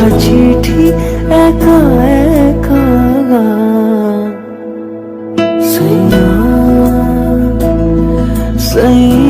লেখা চিঠি একা একা গান সৈয়া সৈয়া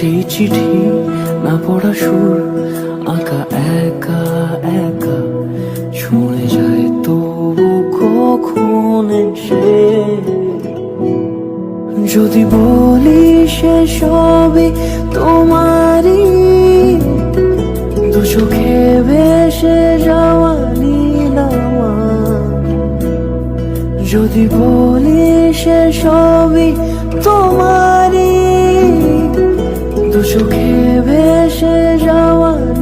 সেই চিঠি না পড়া সুর, আঁকা, একা একা। ছুঁয়ে যায় তবু কখন সে যদি বলি সে সবই তোমারই, দু চোখে ভেসে যাওয়া নীলামা যদি বলি সে সবই তোমারই সুখে ভেসে যাওয়ার